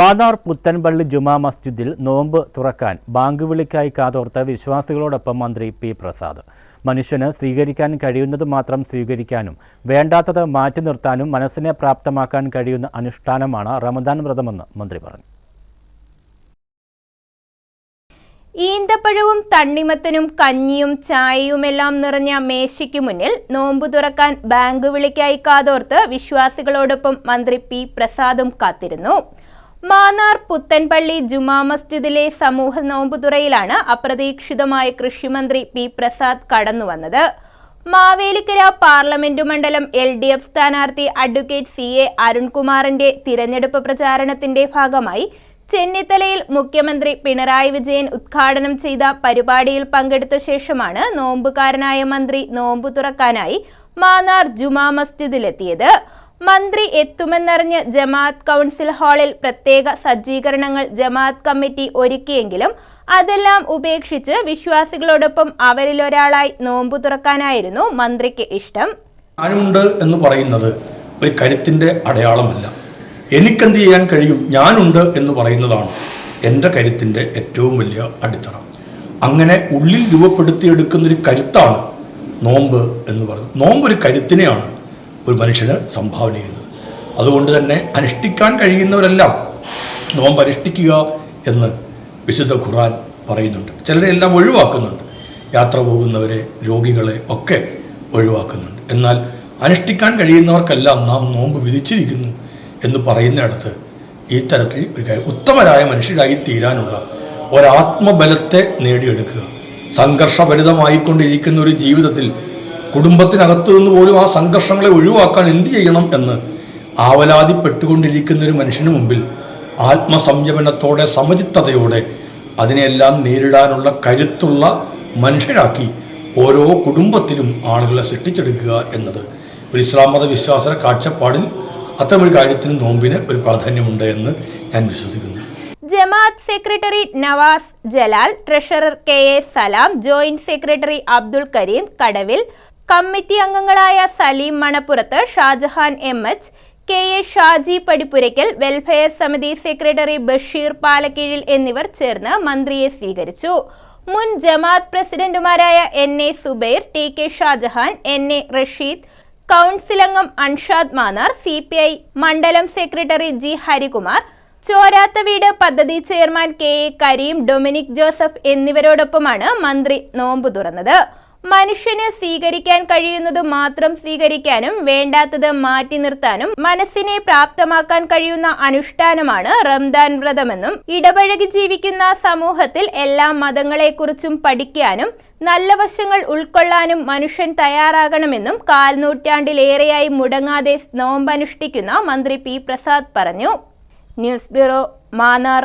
മാന്നാർ പുത്തൻപള്ളി ജുമാ മസ്ജിദിൽ നോമ്പ് തുറക്കാൻ ബാങ്ക് വിളിക്കായി കാതോർത്ത വിശ്വാസികളോടൊപ്പം മന്ത്രി പി പ്രസാദ്. മനുഷ്യന് സ്വീകരിക്കാൻ കഴിയുന്നത് മാത്രം സ്വീകരിക്കാനും വേണ്ടാത്തത് മാറ്റി നിർത്താനും മനസ്സിനെ പ്രാപ്തമാക്കാൻ കഴിയുന്ന അനുഷ്ഠാനമാണ് റമദാൻ വ്രതമെന്ന് മന്ത്രി പറഞ്ഞു. ഈന്തപ്പഴവും തണ്ണിമത്തനും കഞ്ഞിയും ചായയുമെല്ലാം നിറഞ്ഞ മേശയ്ക്ക് മുന്നിൽ നോമ്പു തുറക്കാൻ ബാങ്ക് വിളിക്കായി കാതോർത്ത് വിശ്വാസികളോടൊപ്പം മന്ത്രി പി പ്രസാദും കാത്തിരുന്നു. മാന്നാർ പുത്തൻപള്ളി ജുമാ മസ്ജിദിലെ സമൂഹ നോമ്പുതുറയിലാണ് അപ്രതീക്ഷിതമായ കൃഷിമന്ത്രി പി പ്രസാദ് കടന്നുവന്നത്. മാവേലിക്കര പാർലമെന്റ് മണ്ഡലം എൽ ഡി എഫ് സ്ഥാനാർത്ഥി അഡ്വക്കേറ്റ് സി എ അരുൺകുമാറിന്റെ തിരഞ്ഞെടുപ്പ് പ്രചാരണത്തിന്റെ ഭാഗമായി ചെന്നിത്തലയിൽ മുഖ്യമന്ത്രി പിണറായി വിജയൻ ഉദ്ഘാടനം ചെയ്ത പരിപാടിയിൽ പങ്കെടുത്ത ശേഷമാണ് നോമ്പുകാരനായ മന്ത്രി നോമ്പു തുറക്കാനായി മാന്നാർ ജുമാ മസ്ജിദിലെത്തിയത്. മന്ത്രി എത്തുമെന്നറിഞ്ഞ് ജമാഅത്ത് കൗൺസിൽ ഹാളിൽ പ്രത്യേക സജ്ജീകരണങ്ങൾ ജമാഅത്ത് കമ്മിറ്റി ഒരുക്കിയെങ്കിലും അതെല്ലാം ഉപേക്ഷിച്ച് വിശ്വാസികളോടൊപ്പം അവരിലൊരാളായി നോമ്പു തുറക്കാനായിരുന്നു മന്ത്രിക്ക് ഇഷ്ടം. ഞാനുണ്ട് എന്ന് പറയുന്നത് ഒരു കരുത്തിന്റെ അടയാളമല്ല. എനിക്കെന്ത് ചെയ്യാൻ കഴിയും? ഞാനുണ്ട് എന്ന് പറയുന്നതാണ് എന്റെ കരുത്തിന്റെ ഏറ്റവും വലിയ അടിത്തറ. അങ്ങനെ ഉള്ളിൽ രൂപപ്പെടുത്തിയെടുക്കുന്നൊരു കരുത്താണ് നോമ്പ് എന്ന് പറയുന്നത്. നോമ്പ് ഒരു കരുത്തിനെയാണ് ഒരു മനുഷ്യന് സംഭാവന ചെയ്യുന്നത്. അതുകൊണ്ട് തന്നെ അനുഷ്ഠിക്കാൻ കഴിയുന്നവരെല്ലാം നോമ്പ് അനുഷ്ഠിക്കുക എന്ന് വിശുദ്ധ ഖുർആൻ പറയുന്നുണ്ട്. ചിലരെ എല്ലാം ഒഴിവാക്കുന്നുണ്ട്. യാത്ര പോകുന്നവരെ രോഗികളെ ഒക്കെ ഒഴിവാക്കുന്നുണ്ട്. എന്നാൽ അനുഷ്ഠിക്കാൻ കഴിയുന്നവർക്കെല്ലാം നാം നോമ്പ് വിധിച്ചിരിക്കുന്നു എന്ന് പറയുന്നിടത്ത് ഈ തരത്തിൽ ഒരു കാര്യം ഉത്തമരായ മനുഷ്യരായി തീരാനുള്ള ഒരാത്മബലത്തെ നേടിയെടുക്കുക. സംഘർഷഭരിതമായിക്കൊണ്ടിരിക്കുന്ന ഒരു ജീവിതത്തിൽ കുടുംബത്തിനകത്ത് നിന്ന് പോലും ആ സംഘർഷങ്ങളെ ഒഴിവാക്കാൻ എന്ത് ചെയ്യണം എന്ന് ആവലാതിപ്പെട്ടുകൊണ്ടിരിക്കുന്ന ഒരു മനുഷ്യന് മുമ്പിൽ ആത്മസംയമനത്തോടെ സമചിത്തതയോടെ അതിനെല്ലാം നേരിടാനുള്ള കരുത്തുള്ള മനുഷ്യരാക്കി ഓരോ കുടുംബത്തിലും ആളുകളെ സൃഷ്ടിച്ചെടുക്കുക എന്നത്. ഒരു ഇസ്ലാം മത വിശ്വാസ കാഴ്ചപ്പാടിൽ അത്തരമൊരു കാര്യത്തിന് നോമ്പിന് ഒരു പ്രാധാന്യമുണ്ട് എന്ന് ഞാൻ വിശ്വസിക്കുന്നു. ജമാഅത്ത് secretary Navas Jalal treasurer K A Salam joint secretary Abdul Kareem Kadavil committee അംഗങ്ങളായ Saleem Manappurath Shajahan M H K A Shaji Padippurakkal welfare സമിതി സെക്രട്ടറി ബഷീർ പാലക്കീഴിൽ എന്നിവർ ചേർന്ന് മന്ത്രിയെ സ്വീകരിച്ചു. മുൻ ജമാഅത്ത് പ്രസിഡന്റുമാരായ N A Zubair T K Shajahan N A Rasheed council അംഗം Anshad Mannar C P I മണ്ഡലം സെക്രട്ടറി ജി ഹരികുമാർ ചോരാത്ത വീട് പദ്ധതി chairman K A Kareem Dominic Joseph എന്നിവരോടൊപ്പമാണ് മന്ത്രി നോമ്പ് തുറന്നത്. മനുഷ്യന് സ്വീകരിക്കാൻ കഴിയുന്നത് മാത്രം സ്വീകരിക്കാനും വേണ്ടാത്തത് മാറ്റി നിർത്താനും മനസ്സിനെ പ്രാപ്തമാക്കാൻ കഴിയുന്ന അനുഷ്ഠാനമാണ് റംദാൻ വ്രതമെന്നും ഇടപഴകി ജീവിക്കുന്ന സമൂഹത്തിൽ എല്ലാ മതങ്ങളെക്കുറിച്ചും പഠിക്കാനും നല്ല വശങ്ങൾ ഉൾക്കൊള്ളാനും മനുഷ്യൻ തയ്യാറാകണമെന്നും കാൽനൂറ്റാണ്ടിലേറെയായി മുടങ്ങാതെ നോമ്പനുഷ്ഠിക്കുന്ന മന്ത്രി പി പ്രസാദ് പറഞ്ഞു. News bureau Mannar.